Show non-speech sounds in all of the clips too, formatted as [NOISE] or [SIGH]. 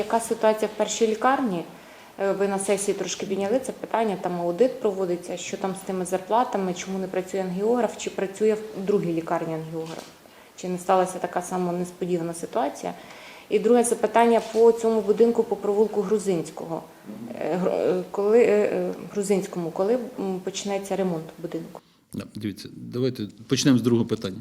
Яка ситуація в першій лікарні? Е, Ви на сесії трошки підняли це питання, там аудит проводиться, що там з тими зарплатами, чому не працює ангіограф, чи працює в другій лікарні ангіограф? Чи не сталася така сама несподівана ситуація? І друге запитання по цьому будинку по провулку Грузинського. Е, е, Коли Грузинському, коли почнеться ремонт будинку? Дивіться, давайте почнемо з другого питання.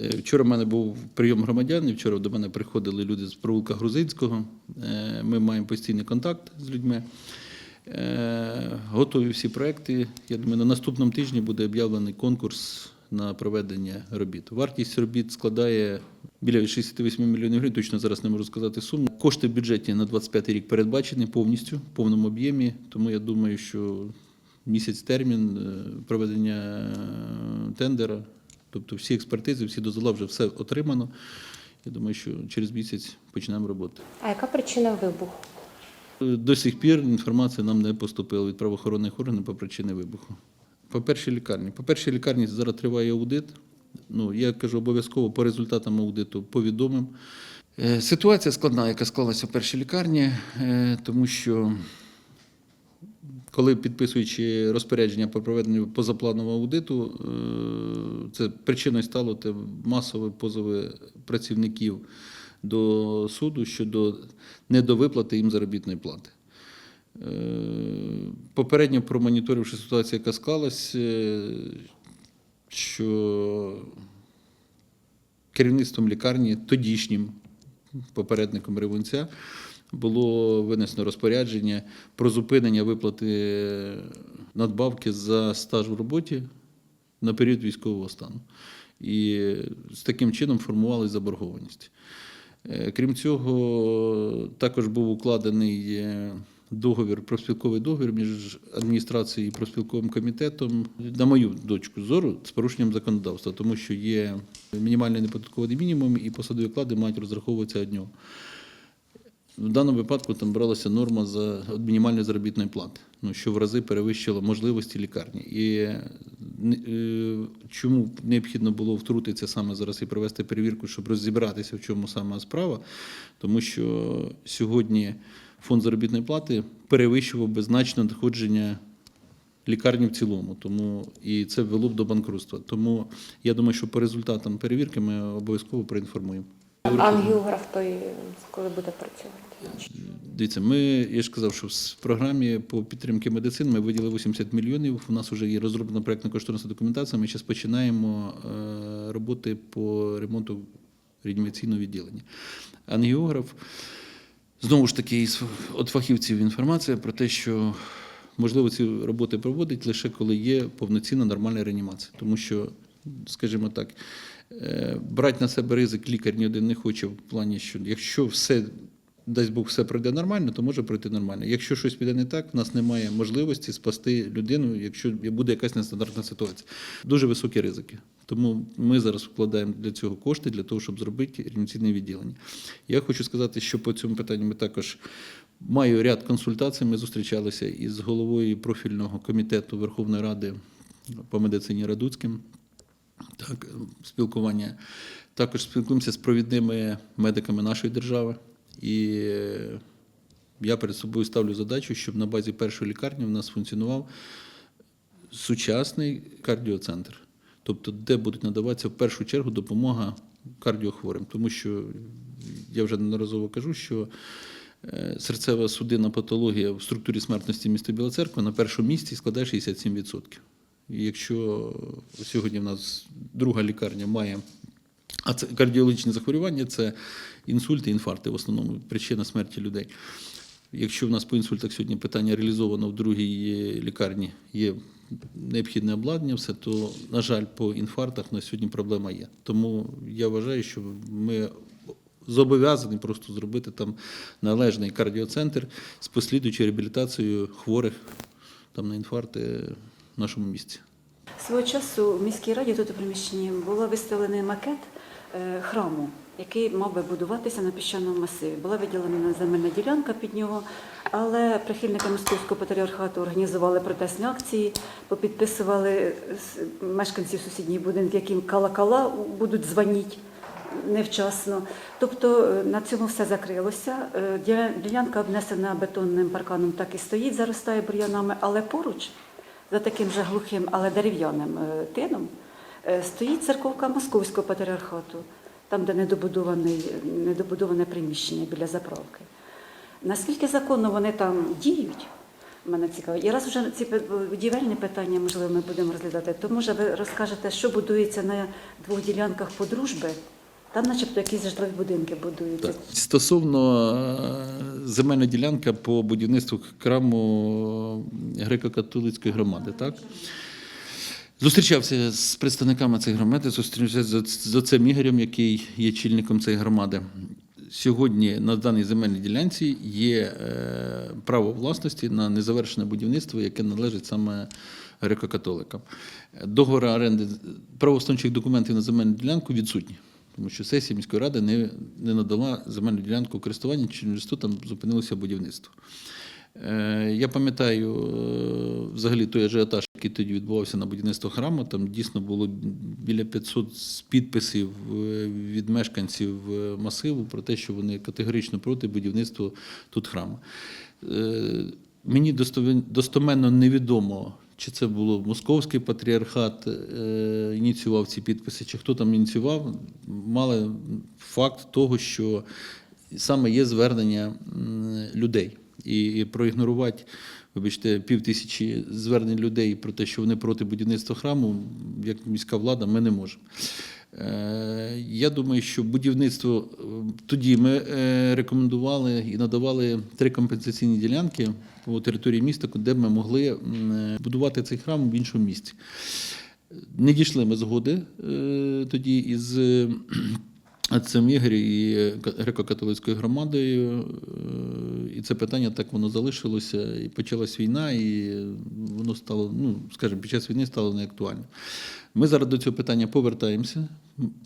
Е, Вчора в мене був прийом громадян, і вчора до мене приходили люди з провулка Грузинського. Е, Ми маємо постійний контакт з людьми. Е, Готові всі проекти. Я думаю, на наступному тижні буде об'явлений конкурс на проведення робіт. Вартість робіт складає біля 68 мільйонів гривень. Точно зараз не можу сказати суму. Кошти в бюджеті на 25 рік передбачені повністю в повному об'ємі. Тому я думаю, що місяць термін проведення тендера, тобто всі експертизи, всі дозвола вже все отримано. Я думаю, що через місяць почнемо роботу. А яка причина вибуху? Е, До сих пір інформація нам не поступила від правоохоронних органів по причині вибуху. По першій лікарні. По першій лікарні зараз триває аудит. Ну, я кажу, обов'язково по результатам аудиту повідомим. Е, Ситуація складна, яка склалася в першій лікарні, е, тому що коли підписуючи розпорядження про проведення позапланового аудиту, е, це причиною стало те масові позови працівників до суду щодо недовиплати їм заробітної плати. Е, Попередньо промоніторивши ситуацію, яка склалась, е, що керівництвом лікарні, тодішнім попередником Ревунця, було винесено розпорядження про зупинення виплати надбавки за стаж в роботі на період військового стану. І з таким чином формувалася заборгованість. Е, Крім цього, також був укладений е, договір, профспілковий договір між адміністрацією і профспілковим комітетом, на мою точку зору, з порушенням законодавства, тому що є мінімальний неподатковий мінімум, і посадові оклади мають розраховуватися нього. В даному випадку там бралася норма за мінімальної заробітної плати, ну, що в рази перевищило можливості лікарні. І е, е, чому необхідно було втрутитися саме зараз і провести перевірку, щоб розібратися, в чому саме справа, тому що сьогодні фонд заробітної плати перевищував би значно доходження лікарні в цілому, тому і це ввело б до банкрутства. Тому я думаю, що по результатам перевірки ми обов'язково проінформуємо. Ангіограф той коли буде працювати? Дивіться, ми, я ж казав, що в програмі по підтримки медицини ми виділили 80 мільйонів. У нас вже є розроблена проєктно кошторисна документація. Ми зараз починаємо е, роботи по ремонту реанімаційного відділення. Ангіограф, знову ж таки, від фахівців інформація про те, що можливо ці роботи проводить лише коли є повноцінна нормальна реанімація. Тому що, скажімо так, брати на себе ризик лікар ні один не хоче в плані, що якщо все дасть Бог, все пройде нормально, то може пройти нормально. Якщо щось піде не так, в нас немає можливості спасти людину, якщо буде якась нестандартна ситуація. Дуже високі ризики. Тому ми зараз вкладаємо для цього кошти для того, щоб зробити реанімаційне відділення. Я хочу сказати, що по цьому питанню ми також маю ряд консультацій. Ми зустрічалися із головою профільного комітету Верховної Ради по медицині Радуцьким. Так, спілкування. Також спілкуємося з провідними медиками нашої держави. І е, я перед собою ставлю задачу, щоб на базі першої лікарні в нас функціонував сучасний кардіоцентр. Тобто, де буде надаватися в першу чергу допомога кардіохворим. Тому що я вже неодноразово кажу, що е, серцева судинна патологія в структурі смертності міста Біла Церква на першому місці складає 67%. Якщо сьогодні в нас друга лікарня має а це кардіологічні захворювання це інсульти, інфаркти в основному причина смерті людей. Якщо в нас по інсультах сьогодні питання реалізовано в другій лікарні, є необхідне обладнання, все, то, на жаль, по інфарктах на сьогодні проблема є. Тому я вважаю, що ми зобов'язані просто зробити там належний кардіоцентр з послідуючою реабілітацією хворих там, на інфаркти нашому місті. Свого часу в міській раді тут у приміщенні було виставлений макет е, храму, який мав би будуватися на піщаному масиві. Була виділена земельна ділянка під нього, але прихильники московського патріархату організували протестні акції, попідписували мешканців сусідніх будинків, яким кала-кала будуть дзвонити. невчасно. Тобто е, на цьому все закрилося. Е, Ділянка обнесена бетонним парканом, так і стоїть, заростає бур'янами, але поруч, за таким же глухим, але дерев'яним е, тином, е, стоїть церковка Московського патріархату, там, де недобудоване приміщення біля заправки. Наскільки законно вони там діють? Мене цікаво. І раз вже ці будівельні питання, можливо, ми будемо розглядати, то може ви розкажете, що будується на двох ділянках по дружби? Там, начебто, якісь житлові будинки будуються. Стосовно е, земельна ділянка по будівництву храму греко-католицької громади, так? Зустрічався з представниками цієї громади, зустрічався з отцем Ігорем, який є чільником цієї громади. Сьогодні на даній земельній ділянці є е, право власності на незавершене будівництво, яке належить саме греко-католикам. Договор оренди правоустановчих документів на земельну ділянку відсутні, тому що сесія міської ради не, не надала земельну ділянку користування, через то там зупинилося будівництво. Е, Я пам'ятаю е, взагалі той ажіотаж, який тоді відбувався на будівництво храму. Там дійсно було біля 500 підписів е, від мешканців е, масиву про те, що вони категорично проти будівництва тут храму. Е, Мені достоменно невідомо, чи це було московський патріархат е, ініціював ці підписи, чи хто там ініціював. Мали факт того, що саме є звернення людей. І, і проігнорувати, вибачте, пів тисячі звернень людей про те, що вони проти будівництва храму, як міська влада, ми не можемо. Е, Я думаю, що будівництво е, тоді ми е, рекомендували і надавали три компенсаційні ділянки по території міста, де ми могли будувати цей храм в іншому місці. Не дійшли ми згоди тоді із отцем Ігор і греко-католицькою громадою. е, І це питання так воно залишилося. І почалась війна, і воно стало, ну, скажімо, під час війни стало неактуальним. Ми зараз до цього питання повертаємося.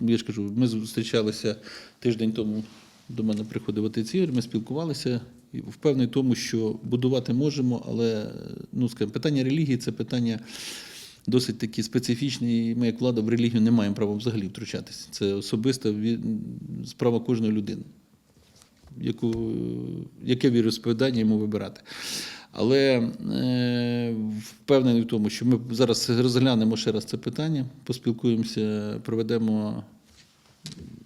Я ж кажу, ми зустрічалися тиждень тому. До мене приходив отець Ігор, ми спілкувалися і впевнений тому, що будувати можемо, але ну, скажімо, питання релігії це питання досить такі специфічні, і ми, як влада, в релігію не маємо права взагалі втручатися. Це особиста справа кожної людини, яку, яке віросповідання йому вибирати. Але е, впевнений в тому, що ми зараз розглянемо ще раз це питання, поспілкуємося, проведемо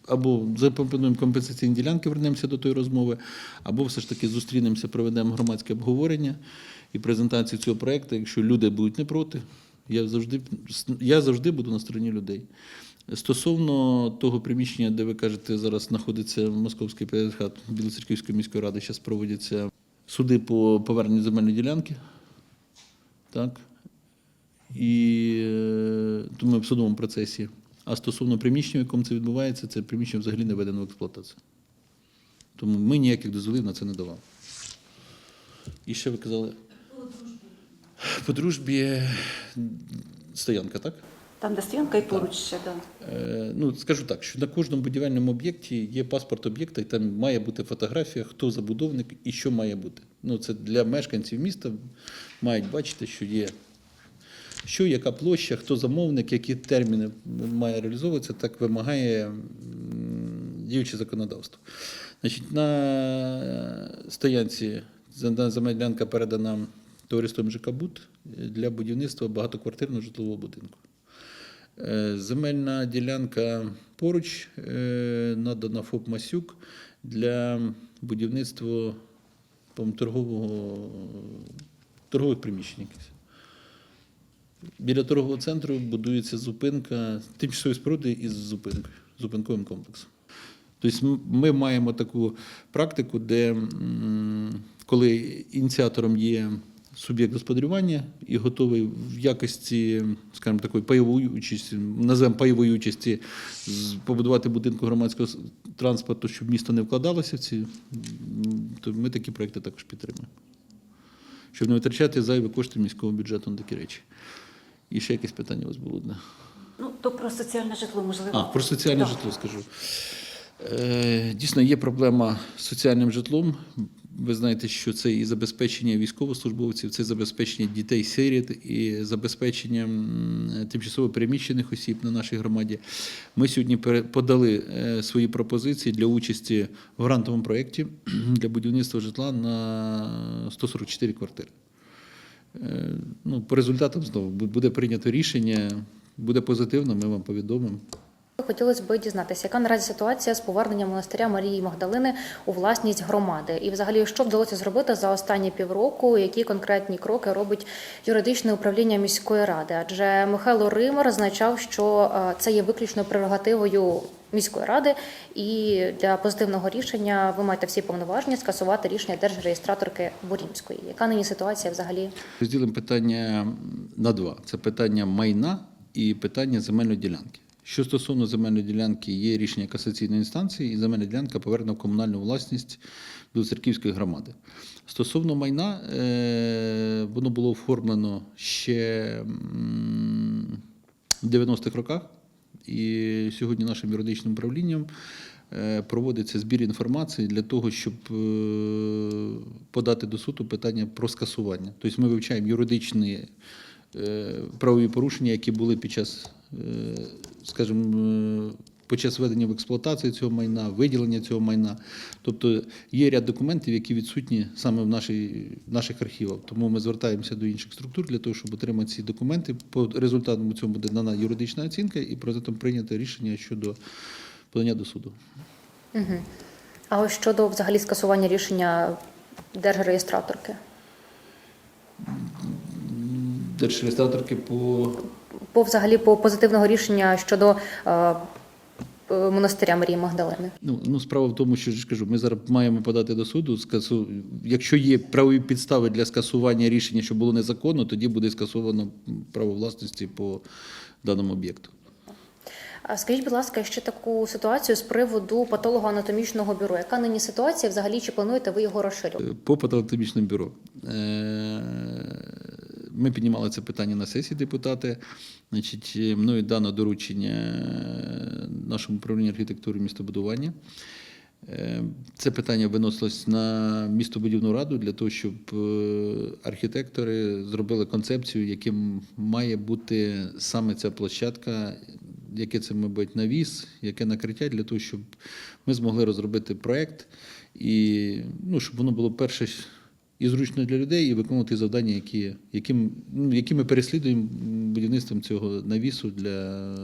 або запропонуємо компенсаційні ділянки, вернемося до тої розмови, або все ж таки зустрінемося, проведемо громадське обговорення і презентацію цього проєкту. Якщо люди будуть не проти, я завжди, я завжди буду на стороні людей. Стосовно того приміщення, де ви кажете, зараз знаходиться Московський патріархат Білоцерківської міської ради, зараз проводяться суди по поверненню земельної ділянки. Так? І е, тому ми в судовому процесі. А стосовно приміщення, в якому це відбувається, це приміщення взагалі не введено в експлуатацію. Тому ми ніяких дозволів на це не давали. І ще ви казали. По дружбі стоянка, так? Там, де стоянка і поруч ще, да. Е, Ну, скажу так, що на кожному будівельному об'єкті є паспорт об'єкта, і там має бути фотографія, хто забудовник і що має бути. Ну, це для мешканців міста мають бачити, що є що, яка площа, хто замовник, які терміни має реалізовуватися, так вимагає діюче законодавство. Значить, на стоянці земельна передана товариством ЖК «Бут» для будівництва багатоквартирного житлового будинку. Е, Земельна ділянка поруч е, надана ФОП Масюк для будівництва торгового, торгових приміщень. Біля торгового центру будується зупинка, тимчасові споруди із зупинкою, зупинковим комплексом. Тобто ми маємо таку практику, де коли ініціатором є суб'єкт господарювання і готовий в якості, скажімо, такої пайової участі, називаємо пайової участі, побудувати будинку громадського транспорту, щоб місто не вкладалося в ці, то ми такі проекти також підтримуємо. Щоб не витрачати зайві кошти міського бюджету на такі речі. І ще якесь питання у вас було одне. Ну, то про соціальне житло, можливо. А, про соціальне житло скажу. Е, Дійсно, є проблема з соціальним житлом. Ви знаєте, що це і забезпечення військовослужбовців, це забезпечення дітей сиріт і забезпечення тимчасово переміщених осіб на нашій громаді. Ми сьогодні подали е, свої пропозиції для участі в грантовому проєкті [CLEARS THROAT] для будівництва житла на 144 квартири. Е, Ну, по результатам знову буде прийнято рішення, буде позитивно, ми вам повідомимо. Хотілося б дізнатися, яка наразі ситуація з поверненням монастиря Марії Магдалини у власність громади, і взагалі що вдалося зробити за останні півроку, які конкретні кроки робить юридичне управління міської ради? Адже Михайло Римар зазначав, що е, це є виключно прерогативою міської ради, і для позитивного рішення ви маєте всі повноваження скасувати рішення держреєстраторки Борімської. Яка нині ситуація взагалі? Розділимо питання на два: це питання майна і питання земельної ділянки. Що стосовно земельної ділянки, є рішення касаційної інстанції, і земельна ділянка повернена в комунальну власність до Церківської громади. Стосовно майна, е, воно було оформлено ще в 90-х роках, і сьогодні нашим юридичним управлінням е, проводиться збір інформації для того, щоб е, подати до суду питання про скасування. Тобто ми вивчаємо юридичні правові порушення, які були під час, скажімо, е, під час введення в експлуатацію цього майна, виділення цього майна. Тобто є ряд документів, які відсутні саме в, нашій, в наших архівах. Тому ми звертаємося до інших структур для того, щоб отримати ці документи. По результатам цьому буде дана юридична оцінка і про це прийнято рішення щодо подання до суду. Угу. А ось щодо взагалі скасування рішення держреєстраторки? Держреєстраторки по По взагалі по позитивного рішення щодо е, е, монастиря Марії Магдалини. Ну, ну, справа в тому, що ж кажу, ми зараз маємо подати до суду. Скасу... Якщо є правові підстави для скасування рішення, що було незаконно, тоді буде скасовано право власності по даному об'єкту. Скажіть, будь ласка, ще таку ситуацію з приводу патологоанатомічного бюро. Яка нині ситуація? Взагалі чи плануєте ви його розширювати? По патологоанатомічному бюро. Е, Ми піднімали це питання на сесії депутати. Значить, мною дано доручення нашому управлінню архітектури і містобудування. Е, Це питання виносилось на містобудівну раду для того, щоб е, архітектори зробили концепцію, яким має бути саме ця площадка, яке це, мабуть, навіс, яке накриття, для того, щоб ми змогли розробити проект і ну, щоб воно було перше і зручно для людей, і виконувати завдання, які, яким, ну, які ми переслідуємо будівництвом цього навісу для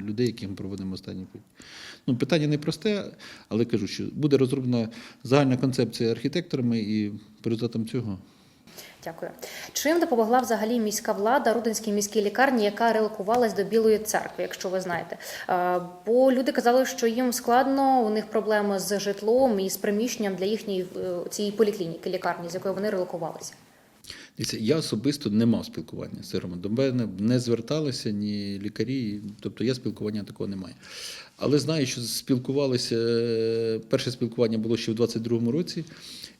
людей, яким ми проводимо останній путь. Ну, питання непросте, але кажу, що буде розроблена загальна концепція архітекторами, і по цього Дякую. Чим допомогла взагалі міська влада Рудинській міській лікарні, яка релокувалась до Білої церкви, якщо ви знаєте? Е, Бо люди казали, що їм складно, у них проблеми з житлом і з приміщенням для їхньої е, цієї поліклініки лікарні, з якої вони релокувалися. Дивіться, я особисто не мав спілкування з цим. До мене не зверталися ні лікарі, тобто я спілкування такого не маю. Але знаю, що спілкувалися. е, Перше спілкування було ще в 22-му році,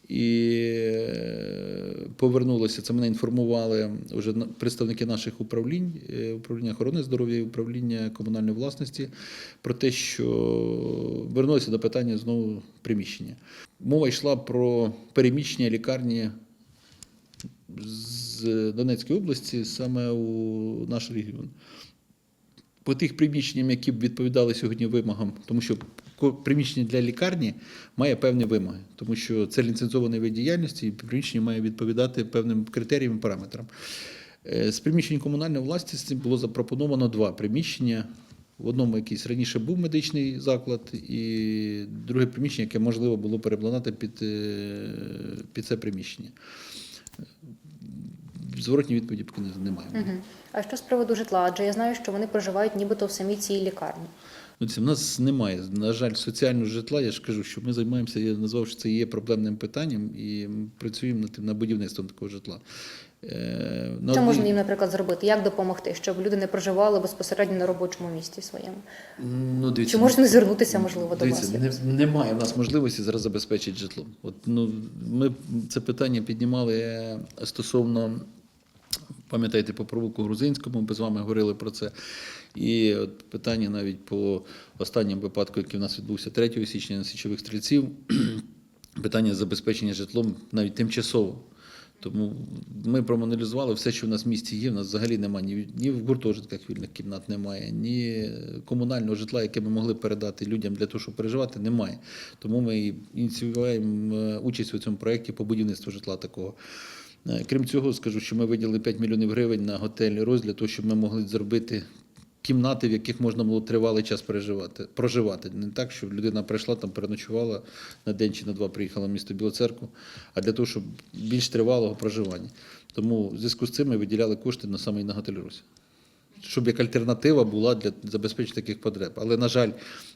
і е, повернулося. Це мене інформували вже представники наших управлінь, е, управління охорони здоров'я і управління комунальної власності, про те, що вернулися до питання знову приміщення. Мова йшла про переміщення лікарні з Донецької області саме у наш регіон. По тих приміщенням, які б відповідали сьогодні вимогам, тому що приміщення для лікарні має певні вимоги, тому що це ліцензований вид діяльності, і приміщення має відповідати певним критеріям і параметрам. Е, З приміщень комунальної власності було запропоновано два приміщення. В одному якийсь раніше був медичний заклад, і друге приміщення, яке можливо було перепланати під, е, під це приміщення. Зворотні відповіді поки не- немає. Угу. А що з приводу житла? Адже я знаю, що вони проживають нібито в самій цій лікарні. Ну, це в нас немає, на жаль, соціального житла. Я ж кажу, що ми займаємося, я назвав, що це є проблемним питанням, і ми працюємо над тим над будівництвом такого житла. Е, Що можна їм, наприклад, зробити? Як допомогти, щоб люди не проживали безпосередньо на робочому місці своєму? Ну, дивіться, Чи можна звернутися, можливо, до Дивіться, вас? не, немає в нас можливості зараз забезпечити житлом. От, ну, ми це питання піднімали е, стосовно, пам'ятаєте, по провулку Грузинському, ми з вами говорили про це. І от питання навіть по останньому випадку, який в нас відбувся 3 січня на січових стрільців. [CLEARS THROAT] питання забезпечення житлом навіть тимчасово. Тому ми проаналізували все, що в нас в місті є. У нас взагалі немає ні, ні в гуртожитках вільних кімнат немає, ні комунального житла, яке ми могли передати людям для того, щоб переживати, немає. Тому ми ініціюємо е, участь у цьому проєкті по будівництву житла такого. Е, Крім цього, скажу, що ми виділили 5 мільйонів гривень на готель розгляд, того, щоб ми могли зробити кімнати, в яких можна було тривалий час переживати, проживати. Не так, щоб людина прийшла, там переночувала на день чи на два, приїхала в місто Білоцерку, а для того, щоб більш тривалого проживання. Тому в зв'язку з цим ми виділяли кошти на саме і на готель Русь. Щоб як альтернатива була для забезпечення таких потреб. Але, на жаль,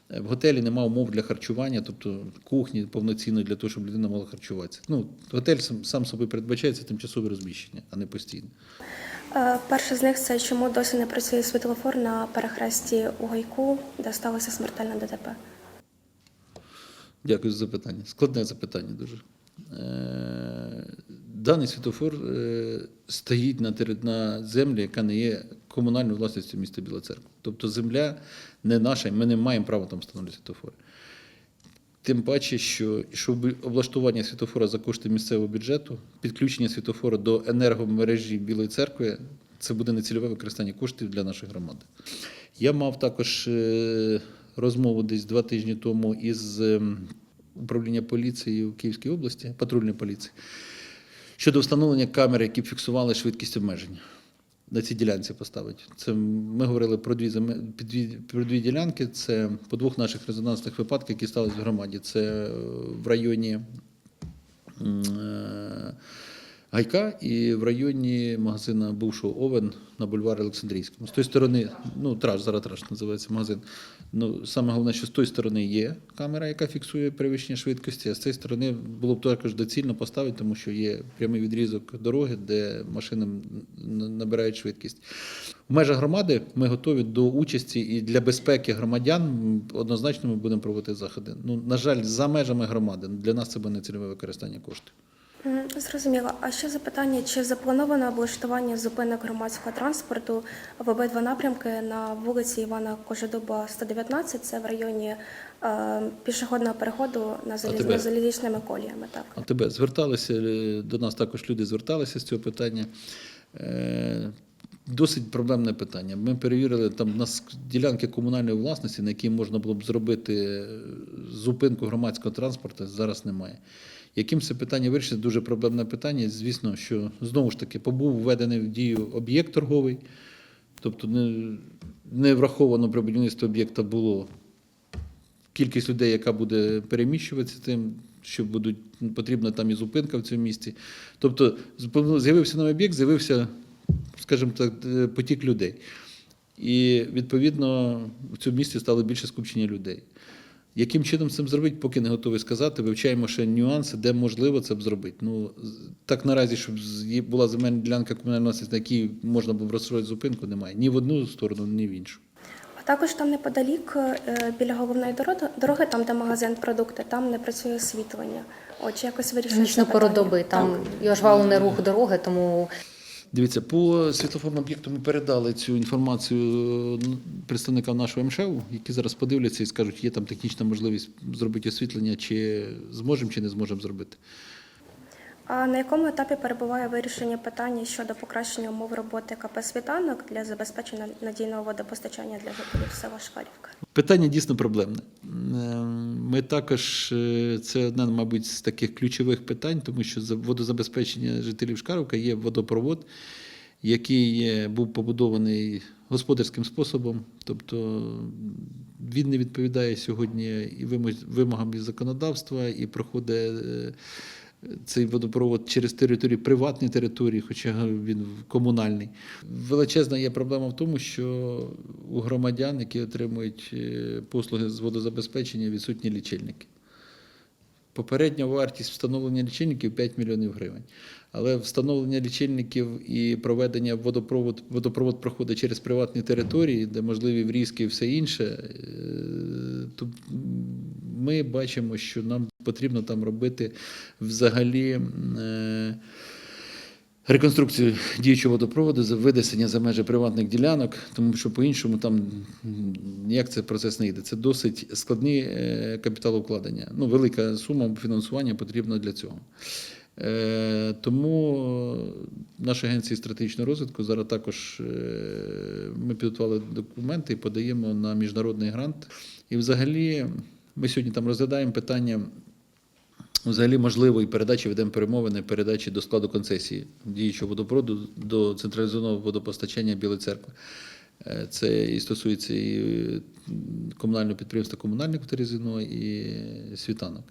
в готелі немає умов для харчування, тобто кухні повноцінної для того, щоб людина могла харчуватися. Ну, готель сам, сам собі передбачається тимчасове розміщення, а не постійне. Е, Перше з них це чому досі не працює світлофор на перехресті у гайку, де сталося смертельне ДТП. Дякую за запитання. Складне запитання дуже. Е, Даний світофор е, стоїть на землі, яка не є комунальною власністю міста Біла Церква. Тобто земля не наша, ми не маємо права там встановлювати світофори. Тим паче, що щоб облаштування світофора за кошти місцевого бюджету, підключення світофора до енергомережі Білої церкви це буде нецільове використання коштів для нашої громади. Я мав також е, розмову десь два тижні тому із ем, управління поліції в Київській області, патрульної поліції, щодо встановлення камер, які б фіксували швидкість обмеження. На цій ділянці поставити. Це ми говорили про дві про дві ділянки. Це по двох наших резонансних випадках, які сталися в громаді. Це в районі е, Гайка і в районі магазина бувшого Овен на бульварі Олександрійському. З тої сторони, ну траш, зараз траш називається магазин. Ну, саме головне, що з тої сторони є камера, яка фіксує перевищення швидкості, а з цієї сторони було б також доцільно поставити, тому що є прямий відрізок дороги, де машини набирають швидкість. В межах громади ми готові до участі і для безпеки громадян однозначно ми будемо проводити заходи. Ну, на жаль, за межами громади для нас це буде не цільове використання коштів. Зрозуміло. А ще запитання: чи заплановано облаштування зупинок громадського транспорту в обидва напрямки на вулиці Івана Кожедуба, 119, це в районі е, пішохідного переходу на заліз... залізничними коліями? Так. А тебе зверталися до нас також люди зверталися з цього питання. Е, Досить проблемне питання. Ми перевірили там у нас ділянки комунальної власності, на які можна було б зробити е, зупинку громадського транспорту, зараз немає. Яким це питання вирішити? Дуже проблемне питання. Звісно, що знову ж таки побув введений в дію об'єкт торговий, тобто не, не враховано при будівництві об'єкта було кількість людей, яка буде переміщуватися тим, що будуть потрібна там і зупинка в цьому місці. Тобто з'явився новий об'єкт, з'явився, скажімо так, е, потік людей. І відповідно в цьому місці стало більше скупчення людей. Яким чином це зробити, поки не готовий сказати. Вивчаємо ще нюанси, де можливо це б зробити. Ну так наразі, щоб з- була земельна ділянка комунальної власності, на якій можна було б розстроїти зупинку, немає ні в одну сторону, ні в іншу. А також там неподалік, е, біля головної дороги, дороги, там, де магазин продукти, там не працює освітлення. От, чи якось вирішується Нічну пору питання? доби, там і ожвалений рух дороги, тому Дивіться, по світлофорним об'єкту ми передали цю інформацію ну, представникам нашого МШУ, які зараз подивляться і скажуть, є там технічна можливість зробити освітлення, чи зможемо, чи не зможемо зробити. А на якому етапі перебуває вирішення питання щодо покращення умов роботи КП «Світанок» для забезпечення надійного водопостачання для жителів села Шкарівка? Питання дійсно проблемне. Е, Ми також е, це одне, мабуть, з таких ключових питань, тому що за водозабезпечення жителів Шкаровка є водопровод, який був побудований господарським способом, тобто він не відповідає сьогодні і вимо- вимогам із законодавства, і проходить е, цей водопровод через територію приватні території, хоча він комунальний. Величезна є проблема в тому, що у громадян, які отримують е, послуги з водозабезпечення, відсутні лічильники. Попередня вартість встановлення лічильників 5 мільйонів гривень. Але встановлення лічильників і проведення водопровод, водопровод проходить через приватні території, де можливі врізки і все інше. е, То ми бачимо, що нам потрібно там робити взагалі. Реконструкцію діючого водопроводу, винесення за межі приватних ділянок, тому що по-іншому там ніяк цей процес не йде. Це досить складні е, капіталовкладення. Ну, велика сума фінансування потрібна для цього. Е, Тому наша агенція стратегічного розвитку зараз також е, ми підготували документи і подаємо на міжнародний грант. І взагалі ми сьогодні там розглядаємо питання взагалі можливої передачі, ведемо перемовини передачі до складу концесії діючого водопроводу до централізованого водопостачання Білої церкви. Е, Це і стосується і е, комунального підприємства комунальник Терезино, і світанок.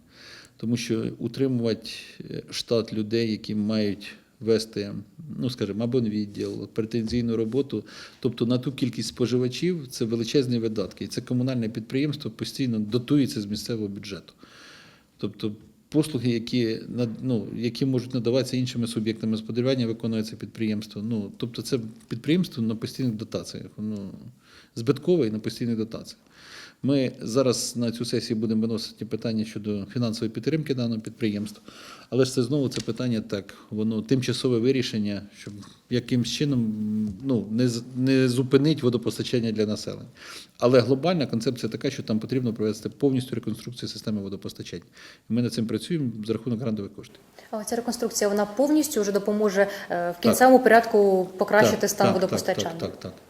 Тому що утримувати е, штат людей, які мають вести, ну скажімо, абонвідділ, претензійну роботу, тобто на ту кількість споживачів, це величезні видатки. І це комунальне підприємство постійно дотується з місцевого бюджету. Тобто послуги, які, ну, які можуть надаватися іншими суб'єктами господарювання, виконується підприємство. Ну, тобто це підприємство на постійних дотаціях, ну, збиткове і на постійних дотаціях. Ми зараз на цю сесію будемо виносити питання щодо фінансової підтримки даного підприємства. Але ж це знову це питання так, воно тимчасове вирішення, щоб якимсь чином ну, не, не зупинить водопостачання для населення. Але глобальна концепція така, що там потрібно провести повністю реконструкцію системи водопостачання. Ми над цим працюємо за рахунок грантових коштів. А Ця реконструкція вона повністю вже допоможе е, в кінцевому порядку покращити Так, стан так, водопостачання. Так, так, так, так.